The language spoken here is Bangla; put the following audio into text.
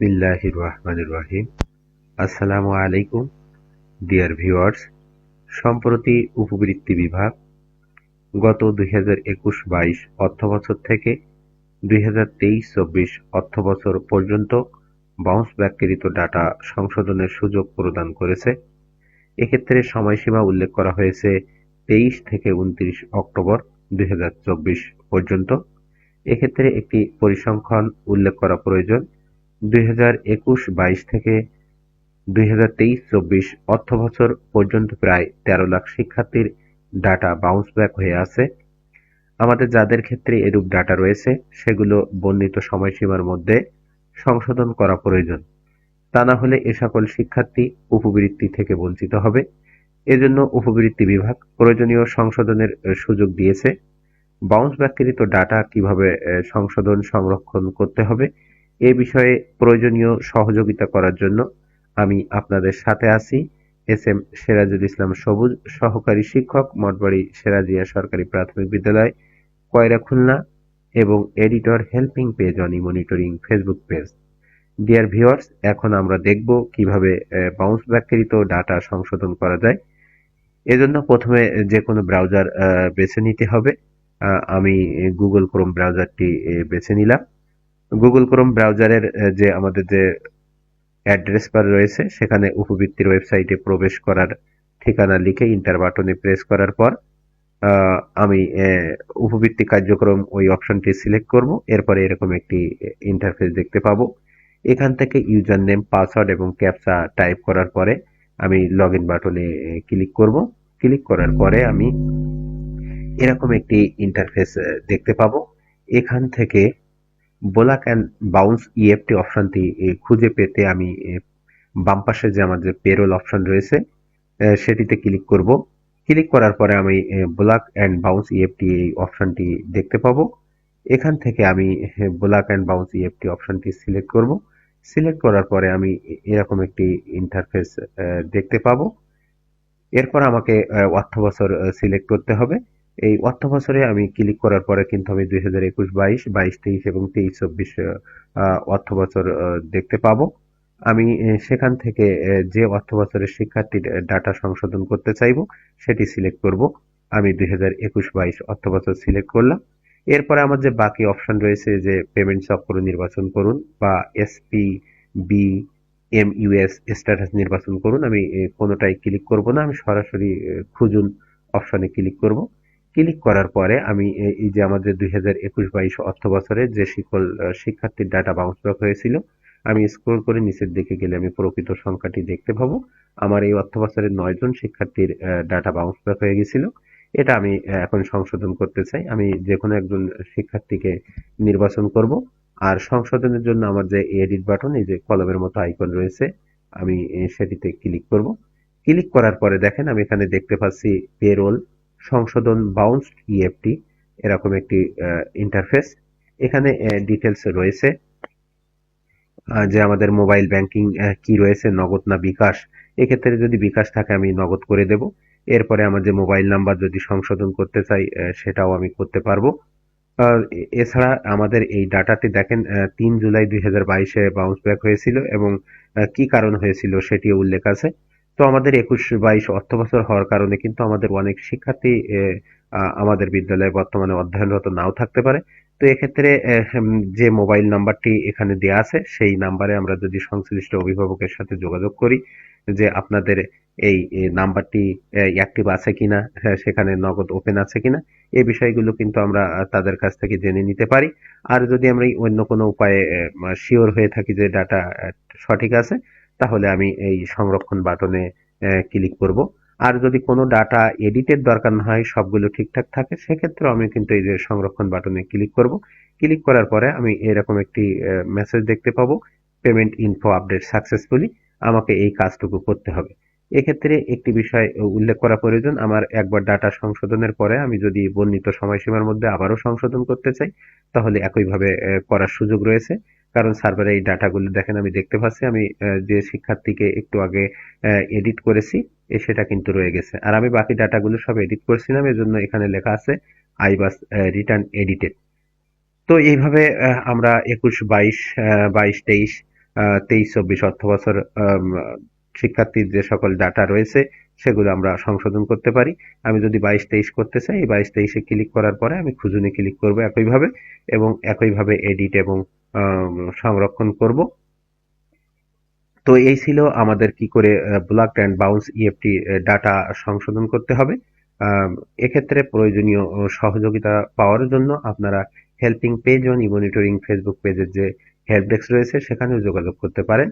বিসমিল্লাহির রহমানির রহিম আসসালামু আলাইকুম, ডিয়ার ভিউয়ার্স। সম্প্রতি উপবৃত্তি বিভাগ গত দুই হাজার একুশ বাইশ অর্থবছর থেকে দুই হাজার তেইশ চব্বিশ অর্থবছর পর্যন্ত বাউন্স ব্যাককৃত ডাটা সংশোধনের সুযোগ প্রদান করেছে। এক্ষেত্রে সময়সীমা উল্লেখ করা হয়েছে তেইশ থেকে উনত্রিশ অক্টোবর দুই হাজার চব্বিশ পর্যন্ত। এক্ষেত্রে একটি পরিসংখ্যান উল্লেখ করা প্রয়োজন। দুই হাজার একুশ বাইশ থেকে দুই হাজার তেইশ চব্বিশ অর্থবছর পর্যন্ত প্রায় তেরো লাখ শিক্ষার্থীর ডাটা বাউন্স ব্যাক হয়ে আছে। আমাদের যাদের ক্ষেত্রে এরূপ ডাটা রয়েছে, সেগুলো বর্ণিত সময়সীমার মধ্যে সংশোধন করা প্রয়োজন। তা না হলে এ সকল শিক্ষার্থী উপবৃত্তি থেকে বঞ্চিত হবে। এজন্য উপবৃত্তি বিভাগ প্রয়োজনীয় সংশোধনের সুযোগ দিয়েছে। বাউন্স ব্যাককৃত ডাটা কীভাবে সংশোধন, সংরক্ষণ করতে হবে এ বিষয়ে প্রয়োজনীয় সহযোগিতা করার জন্য আমি আপনাদের সাথে আছি। এস এম সেরাজুল ইসলাম সবুজ, সহকারী শিক্ষক, মঠবাড়ি সেরাজিয়া সরকারি প্রাথমিক বিদ্যালয়, কয়রা খুলনা এবং এডিটর হেল্পিং পেজ অনি monitoring Facebook page. Dear viewers, এখন আমরা দেখব কীভাবে বাউন্স ব্যাককৃত ডাটা সংশোধন করা যায়। এজন্য প্রথমে যে কোনো ব্রাউজার বেছে নিতে হবে। আমি গুগল ক্রোম ব্রাউজারটি বেছে নিলাম। গুগল ক্রোম ব্রাউজারের যে আমাদের যে অ্যাড্রেস বার রয়েছে, সেখানে উপবৃত্তির ওয়েবসাইটে প্রবেশ করার ঠিকানা লিখে ইন্টার বাটনে প্রেস করার পর আমি উপবৃত্তি কার্যক্রম ওই অপশনটি সিলেক্ট করব। এরপরে এরকম একটি ইন্টারফেস দেখতে পাবো। এখান থেকে ইউজার নেম পাসওয়ার্ড এবং ক্যাপচা টাইপ করার পরে আমি লগ ইন বাটনে ক্লিক করব। ক্লিক করার পরে আমি এরকম একটি ইন্টারফেস দেখতে পাবো। এখান থেকে বোলাক অ্যান্ড বাউন্স ইএফটি অপশনটি খুঁজে পেতে আমি বাম পাশে যে আমাদের পেরোল অপশন রয়েছে সেটিতে ক্লিক করব। ক্লিক করার পরে আমি ব্লাক অ্যান্ড বাউন্স ইএফটি এই অপশনটি দেখতে পাবো। এখান থেকে আমি ব্লাক অ্যান্ড বাউন্স ইএফটি অপশনটি সিলেক্ট করব। সিলেক্ট করার পরে আমি এরকম একটি ইন্টারফেস দেখতে পাবো। এরপর আমাকে অর্থ বছর সিলেক্ট করতে হবে। এই অর্থ বছরে আমি ক্লিক করার পরে কিন্তু আমি দুই হাজার একুশ, বাইশ বাইশ, তেইশ এবং তেইশ, চব্বিশ অর্থ বছর দেখতে পাবো। আমি সেখান থেকে যে অর্থ বছরের শিক্ষার্থীর ডাটা সংশোধন করতে চাইব, সেটি সিলেক্ট করব। আমি দুই হাজার একুশ, বাইশ অর্থ বছর সিলেক্ট করলাম। এরপরে আমার যে বাকি অপশন রয়েছে, যে পেমেন্ট চক্র নির্বাচন করুন বা SP B M US status নির্বাচন করুন, আমি কোনোটাই ক্লিক করব না। আমি সরাসরি খুঁজুন অপশনে ক্লিক করব। ক্লিক করার পরে আমি এই যে আমাদের দুই হাজার একুশ বাইশ অর্থ বছরে যে সকল শিক্ষার্থীর ডাটা বাউন্স ব্যাক হয়েছিল, আমি স্ক্রল করে নিচের দিকে গেলে আমি প্রকৃত সংখ্যাটি দেখতে পাবো। আমার এই অর্থ বছরের নয় জন শিক্ষার্থীর ডাটা বাউন্স ব্যাক হয়ে গেছিল। এটা আমি এখন সংশোধন করতে চাই। আমি যে কোনো একজন শিক্ষার্থীকে নির্বাচন করব। আর সংশোধনের জন্য আমার যে এডিট বাটন এই যে কলমের মতো আইকন রয়েছে, আমি সেটিতে ক্লিক করব। ক্লিক করার পরে দেখেন আমি এখানে দেখতে পাচ্ছি পেরোল সংশোধন বাউন্সড ইএফটি এরকম একটি ইন্টারফেস এখানে ডিটেলস রয়েছে যে আমাদের মোবাইল ব্যাংকিং কি রয়েছে, নগদ না বিকাশ। এক্ষেত্রে যদি বিকাশ থাকে, আমি নগদ করে দেব। এরপরে আমার যে মোবাইল নাম্বার যদি সংশোধন করতে চাই সেটাও আমি করতে পারব। এছাড়া আমাদের এই ডাটাটি দেখেন তিন জুলাই দুই হাজার বাইশে বাউন্স ব্যাক হয়েছিল এবং কি কারণ হয়েছিল সেটিও উল্লেখ আছে। তো আমাদের একুশ বাইশ অর্থ বছর হওয়ার কারণে কিন্তু আমাদের অনেক শিক্ষার্থী আমাদের বিদ্যালয়ে বর্তমানে অধ্যয়নরত নাও থাকতে পারে। তো এক্ষেত্রে যে মোবাইল নাম্বারটি এখানে দেওয়া আছে, সেই নাম্বারে আমরা যদি সংশ্লিষ্ট অভিভাবকের সাথে যোগাযোগ করি যে আপনাদের এই নাম্বারটি অ্যাক্টিভ আছে কিনা সেখানে নগদ ওপেন আছে কিনা, এই বিষয়গুলো কিন্তু আমরা তাদের কাছ থেকে জেনে নিতে পারি। আর যদি আমরা অন্য কোনো উপায়ে শিওর হয়ে থাকি যে ডাটা সঠিক আছে তাহলে আমি এই সংরক্ষণ বাটনে ক্লিক করব। আর যদি কোনো ডাটা এডিটের দরকার না হয়, সবগুলো ঠিকঠাক থাকে সেক্ষেত্রে আমি কিন্তু এই যে সংরক্ষণ বাটনে ক্লিক করব। ক্লিক করার পরে আমি এরকম একটি মেসেজ দেখতে পাবো পেমেন্ট ইনফো আপডেট সাকসেসফুলি আমাকে এই কাজটুকু করতে হবে। এক্ষেত্রে একটি বিষয় উল্লেখ করা প্রয়োজন, আমার একবার ডাটা সংশোধনের পরে আমি যদি বর্ণিত সময়সীমার মধ্যে আবারও সংশোধন করতে চাই, তাহলে একইভাবে করার সুযোগ রয়েছে। কারণ সার্ভারে এই ডাটাগুলো দেখেন, আমি দেখতে পাচ্ছি, আমি যে শিক্ষার্থীকে একটু আগে এডিট করেছি সেটা কিন্তু রয়ে গেছে। আর আমি বাকি ডাটাগুলো সব এডিট করছিলাম, এজন্য এখানে লেখা আছে আই বাস রিটার্ন এডিটেড তো এইভাবে আমরা একুশ, বাইশ বাইশ, তেইশ তেইশ, চব্বিশ অর্থ বছর শিক্ষার্থীর যে সকল ডাটা রয়েছে, সেগুলো আমরা সংশোধন করতে পারি। আমি যদি বাইশ, তেইশ করতে চাই, এই বাইশ, তেইশে ক্লিক করার পরে আমি খুঁজুনি ক্লিক করব একইভাবে এবং একইভাবে এডিট এবং সংরক্ষণ করব। তো এই ছিল আমাদের কি করে block and bounce EFT data সংশোধন করতে হবে। এক্ষেত্রে প্রয়োজনীয় সহযোগিতা পাওয়ার জন্য আপনারা হেল্পিং পেজ ও নিমনিটরিং ফেসবুক পেজের যে হেল্প ডেস্ক রয়েছে, সেখানেও যোগাযোগ করতে পারেন।